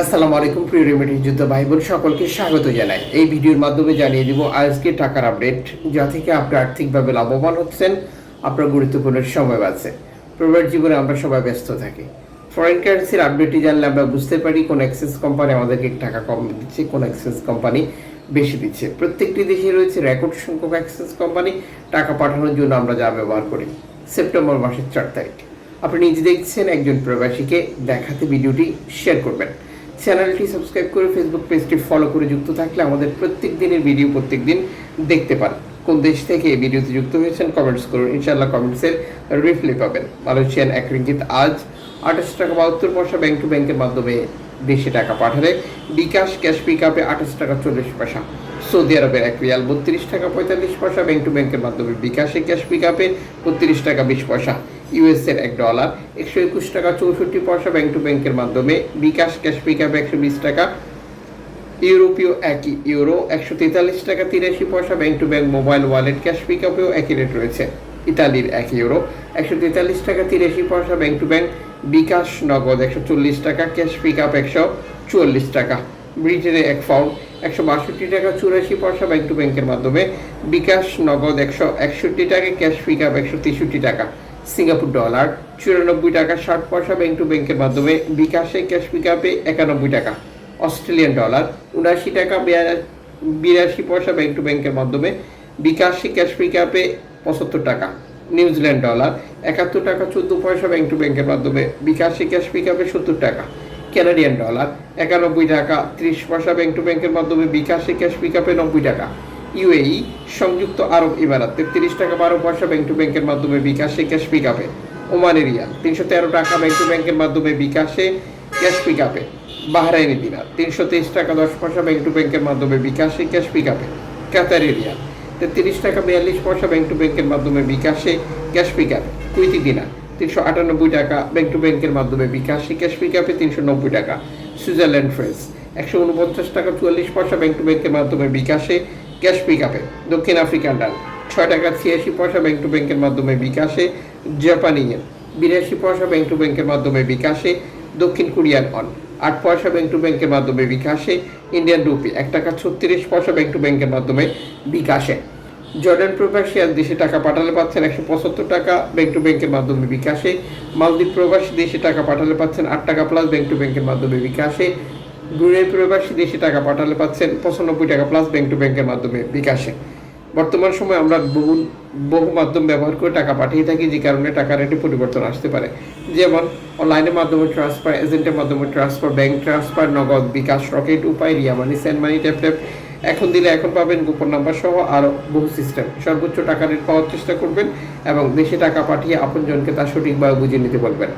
আসসালামু আলাইকুম, প্রিয় রেমিডি যুদ্ধ ভাই বোন সকলকে স্বাগত জানাই। এই ভিডিওর মাধ্যমে জানিয়ে দিব আজকে টাকার আপডেট, যা থেকে আপনি আর্থিকভাবে লাভবান হচ্ছেন, আপনার গুরুত্বপূর্ণ সময় বাঁচে প্রবাস জীবনে আমরা সবাই ব্যস্ত থাকি। ফরেন কারেন্সির আপডেটটি জানলে আমরা বুঝতে পারি কোন এক্সেস কোম্পানি আমাদেরকে টাকা কম দিচ্ছে, কোন এক্সেস কোম্পানি বেশি দিচ্ছে। প্রত্যেকটি দেশে রয়েছে রেকর্ড সংখ্যক এক্সেস কোম্পানি টাকা পাঠানোর জন্য আমরা যা ব্যবহার করি। সেপ্টেম্বর মাসের চার তারিখ। আপনি নিজে দেখছেন একজন প্রবাসীকে দেখাতে ভিডিওটি শেয়ার করবেন। চ্যানেলটি সাবস্ক্রাইব করে ফেসবুক পেজটি ফলো করে যুক্ত থাকলে আমাদের প্রত্যেক দিনের ভিডিও প্রত্যেক দিন দেখতে পান কোন দেশ থেকে এই ভিডিওতে যুক্ত হয়েছেন কমেন্টস করুন। ইনশাল্লাহ কমেন্টসের রিপ্লাই পাবেন। মালয়েশিয়ান এক রিঙ্গিত আজ আঠাশ টাকা বাহাত্তর পয়সা ব্যাংক টু ব্যাংকের মাধ্যমে দেশে টাকা পাঠালে। বিকাশ ক্যাশ পিক আপে আঠাশ টাকা চল্লিশ পয়সা। সৌদি আরবের এক রিয়াল বত্রিশ টাকা পঁয়তাল্লিশ পয়সা। ব্যাংক টু ব্যাংকের মাধ্যমে বিকাশে ক্যাশ পিক আপে বত্রিশ টাকা বিশ পয়সা। ইউএস এর এক ডলার একশো একুশ টাকা চৌষট্টি পয়সা ব্যাংক টু ব্যাংকের মাধ্যমে, বিকাশ ক্যাশ পিক আপে একশো বিশ টাকা, ইউরোপীয় একই ইউরো একশো তেতাল্লিশ টাকা তিরাশি পয়সা bank to bank mobile wallet cash pick আপেও একই রেট রয়েছে। ইতালির এক ইউরো একশো তেতাল্লিশ টাকা তিরাশি পয়সা ব্যাংক টু ব্যাংক বিকাশ নগদ একশো চল্লিশ টাকা ক্যাশ পিক আপ একশো চুয়াল্লিশ টাকা। ব্রিটেনে এক পাউন্ড একশো বাষট্টি টাকা চুরাশি পয়সা ব্যাংক টু ব্যাংকের মাধ্যমে, বিকাশ নগদ একশো একষট্টি টাকা ক্যাশ পিক আপ একশো তেষট্টি টাকা। সিঙ্গাপুর ডলার, চুরানব্বই টাকা ষাট পয়সা ব্যাংক টু ব্যাংকের মাধ্যমে, বিকাশে ক্যাশ পিক আপে একানব্বই টাকা। অস্ট্রেলিয়ান ডলার উনাশি টাকা বিরাশি পয়সা ব্যাংক টু ব্যাংকের মাধ্যমে, বিকাশে ক্যাশ পিক আপে পঁচাত্তর টাকা। নিউজিল্যান্ড ডলার, একাত্তর টাকা চোদ্দ পয়সা ব্যাংক টু ব্যাংকের মাধ্যমে, বিকাশে ক্যাশ পিক আপে সত্তর টাকা। ক্যানাডিয়ান ডলার, একানব্বই টাকা ত্রিশ পয়সা ব্যাংক টু ব্যাংকের মাধ্যমে, বিকাশে ক্যাশ পিক আপে নব্বই টাকা। ইউএই সংযুক্ত আরব ইমারাত তেত্রিশ টাকা বারো পয়সা ব্যাংক টু ব্যাংকের মাধ্যমে বিকাশে ক্যাশ পিক আপে ওমানি রিয়াল, তিনশো তেরো টাকা ব্যাংক টু ব্যাংকের মাধ্যমে বিকাশে ক্যাশ পিক আপে বাহরাইনি দিনার, তিনশো তেইশ টাকা দশ পয়সা ব্যাংক টু ব্যাংকের মাধ্যমে বিকাশে ক্যাশ পিক আপে কাতারি রিয়াল, তেত্রিশ টাকা বিয়াল্লিশ পয়সা ব্যাংক টু ব্যাংকের মাধ্যমে বিকাশে ক্যাশ পিক আপে কুইতি দিনার, তিনশো আটানব্বই টাকা ব্যাংক টু ব্যাংকের মাধ্যমে বিকাশে ক্যাশ পিক আপে তিনশো নব্বই টাকা। সুইজারল্যান্ড ফ্রেন্স একশো উনপঞ্চাশ টাকা চুয়াল্লিশ পয়সা ব্যাংক টু ব্যাংকের মাধ্যমে বিকাশে ক্যাশ পিক আপে দক্ষিণ আফ্রিকান ডাল। ছয় টাকা ছিয়াশি পয়সা ব্যাংক টু ব্যাংকের মাধ্যমে বিকাশে, জাপানি ইয়েন বিরাশি পয়সা ব্যাংক টু ব্যাংকের মাধ্যমে বিকাশে, দক্ষিণ কোরিয়ান অন আট পয়সা ব্যাংক টু ব্যাংকের মাধ্যমে বিকাশে ইন্ডিয়ান রুপি এক টাকা ছত্রিশ পয়সা ব্যাংক টু ব্যাংকের মাধ্যমে বিকাশে। জর্ডান প্রবাসী দেশে টাকা পাঠালে পাচ্ছেন একশো পঁচাত্তর টাকা ব্যাংক টু ব্যাংকের মাধ্যমে বিকাশে। মালদ্বীপ প্রবাসী দেশে টাকা পাঠালে পাচ্ছেন আট টাকা প্লাস ব্যাংক টু ব্যাংকের মাধ্যমে বিকাশে। ব্রুনেই প্রবাসী দেশে টাকা পাঠালে পাচ্ছেন পঁচানব্বই টাকা প্লাস ব্যাংক টু ব্যাংকের মাধ্যমে বিকাশে। বর্তমান সময়ে আমরা বহু বহু মাধ্যম ব্যবহার করে টাকা পাঠিয়ে থাকি, যে কারণে টাকার রেটে পরিবর্তন আসতে পারে। যেমন অনলাইনের মাধ্যমে ট্রান্সফার এজেন্টের মাধ্যমে transfer bank transfer Nagad bKash Rocket Upay Ria money send money tap tap এখন দিলে এখন পাবেন গোপন নাম্বার সহ আরও বহু সিস্টেম সর্বোচ্চ টাকা রেট পাওয়ার চেষ্টা করবেন এবং দেশে টাকা পাঠিয়ে আপনজনকে তা সঠিকভাবে বুঝিয়ে নিতে বলবেন।